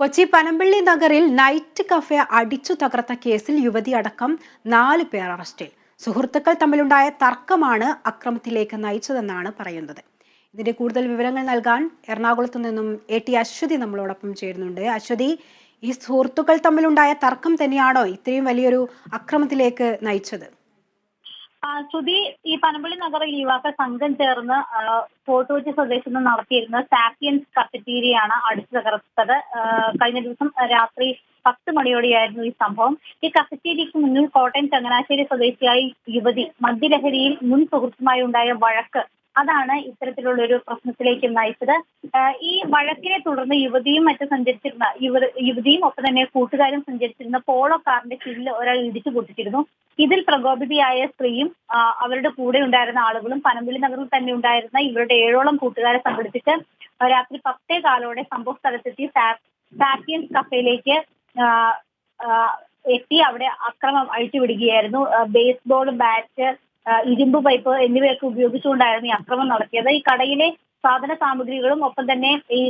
കൊച്ചി പനമ്പള്ളി നഗറിൽ night cafe അടിച്ചു തകർത്ത കേസിൽ യുവതി അടക്കം നാല് പേർ അറസ്റ്റിൽ. സുഹൃത്തുക്കൾ തമ്മിലുണ്ടായ തർക്കമാണ് അക്രമത്തിലേക്ക് നയിച്ചതെന്നാണ് പറയുന്നത്. ഇതിന്റെ കൂടുതൽ വിവരങ്ങൾ നൽകാൻ എറണാകുളത്തു നിന്നും എ ടി അശ്വതി നമ്മളോടൊപ്പം ചേരുന്നുണ്ട്. അശ്വതി ഈ സുഹൃത്തുക്കൾ തമ്മിലുണ്ടായ തർക്കം തന്നെയാണോ ഇത്രയും വലിയൊരു അക്രമത്തിലേക്ക് നയിച്ചത്? ശ്രുതി ഈ പനമ്പള്ളി നഗറിൽ യുവാക്കൾ സംഘം ചേർന്ന് കൊച്ചി സ്വദേശത്ത് നിന്ന് നടത്തിയിരുന്ന സാപ്പിയൻസ് കഫറ്റീരിയാണ് അടിച്ചു തകർത്തത്. കഴിഞ്ഞ ദിവസം രാത്രി പത്ത് മണിയോടെയായിരുന്നു ഈ സംഭവം. ഈ കഫറ്റീരിയയ്ക്ക് മുന്നിൽ കോട്ടയം ചങ്ങനാശ്ശേരി സ്വദേശിയായി യുവതി മദ്യലഹരിയിൽ മുൻ സുഹൃത്തുമായി ഉണ്ടായ വഴക്ക് അതാണ് ഇത്തരത്തിലുള്ള ഒരു പ്രശ്നത്തിലേക്ക് നയിച്ചത്. ഈ വഴക്കിനെ തുടർന്ന് യുവതിയും മറ്റു സഞ്ചരിച്ചിരുന്ന യുവ- യുവതിയും ഒപ്പം തന്നെ കൂട്ടുകാരും സഞ്ചരിച്ചിരുന്ന പോളോ കാറിന്റെ ചില്ല് ഒരാൾ ഇടിച്ചു പൊട്ടിച്ചിരുന്നു. ഇതിൽ പ്രകോപിതയായ സ്ത്രീയും അവരുടെ കൂടെ ഉണ്ടായിരുന്ന ആളുകളും പനമ്പിളി നഗറിൽ തന്നെ ഉണ്ടായിരുന്ന ഇവരുടെ ഏഴോളം കൂട്ടുകാരെ സംഘടിപ്പിച്ച് രാത്രി പത്തേ കാലോടെ സംഭവ സ്ഥലത്തെത്തി സാപ്പിയൻസ് കഫേയിലേക്ക് എത്തി. അവിടെ അക്രമം അഴിച്ചുവിടുകയായിരുന്നു. ബേസ്ബോൾ ബാറ്റ് ഇരുമ്പ് പൈപ്പ് എന്നിവയൊക്കെ ഉപയോഗിച്ചുകൊണ്ടായിരുന്നു ഈ അക്രമം നടത്തിയത്. ഈ കടയിലെ സാധന സാമഗ്രികളും ഒപ്പം തന്നെ ഈ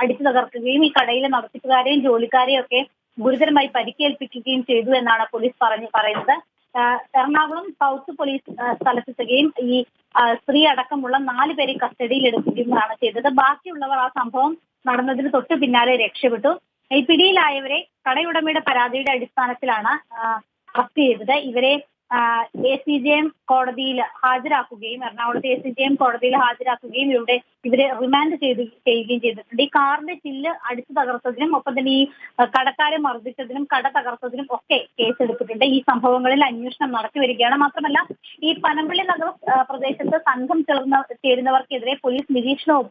അടിച്ചു തകർക്കുകയും ഈ കടയിലെ നടത്തിപ്പുകാരെയും ജോലിക്കാരെയും ഒക്കെ ഗുരുതരമായി പരിക്കേൽപ്പിക്കുകയും ചെയ്തു എന്നാണ് പോലീസ് പറഞ്ഞു പറയുന്നത്. എറണാകുളം സൗത്ത് പോലീസ് സ്ഥലത്തെത്തുകയും ഈ സ്ത്രീ അടക്കമുള്ള നാല് പേരെ കസ്റ്റഡിയിൽ എടുക്കുകയുമാണ് ചെയ്തത്. ബാക്കിയുള്ളവർ ആ സംഭവം നടന്നതിന് തൊട്ട് പിന്നാലെ രക്ഷപ്പെട്ടു. ഈ പിടിയിലായവരെ കടയുടമയുടെ പരാതിയുടെ അടിസ്ഥാനത്തിലാണ് അറസ്റ്റ് ചെയ്തത്. ഇവരെ എ സി ജെ എം കോടതിയിൽ ഹാജരാക്കുകയും എറണാകുളത്തെ എ സി ജെ എം കോടതിയിൽ ഹാജരാക്കുകയും ഇവിടെ ഇവരെ റിമാൻഡ് ചെയ്ത് ചെയ്യുകയും ചെയ്തിട്ടുണ്ട്. ഈ കാറിന്റെ ചില്ല് അടിച്ചു തകർത്തതിനും ഒപ്പം തന്നെ ഈ കടക്കാരെ മർദ്ദിച്ചതിനും കട തകർത്തതിനും ഒക്കെ കേസെടുത്തിട്ടുണ്ട് ഈ സംഭവങ്ങളിൽ അന്വേഷണം നടത്തി വരികയാണ്. മാത്രമല്ല ഈ പനമ്പള്ളി നഗര പ്രദേശത്ത് സംഘം ചേർന്ന ചേരുന്നവർക്കെതിരെ പോലീസ് നിരീക്ഷണവും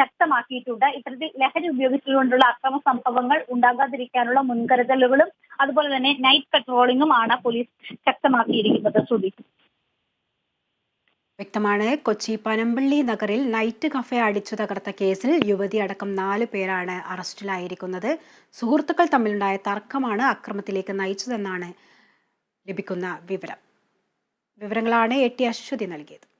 ശക്തമാക്കിയിട്ടുണ്ട്. ഇത്തരത്തിൽ ലഹരി ഉപയോഗിച്ചുകൊണ്ടുള്ള അക്രമ സംഭവങ്ങൾ ഉണ്ടാകാതിരിക്കാനുള്ള മുൻകരുതലുകളും അതുപോലെ തന്നെ നൈറ്റ് പെട്രോളിങ്ങും ആണ് പോലീസ് ശക്തമാക്കിയിരിക്കുന്നത്. ശ്രുതി. വ്യക്തമാണ്. കൊച്ചി പനമ്പള്ളി നഗറിൽ നൈറ്റ് കഫേ അടിച്ചു തകർത്ത കേസിൽ യുവതി അടക്കം നാല് പേരാണ് അറസ്റ്റിലായിരിക്കുന്നത്. സുഹൃത്തുക്കൾ തമ്മിലുണ്ടായ തർക്കമാണ് അക്രമത്തിലേക്ക് നയിച്ചതെന്നാണ് ലഭിക്കുന്ന വിവരം. വിവരങ്ങളാണ് എ ടി അശ്വതി നൽകിയത്.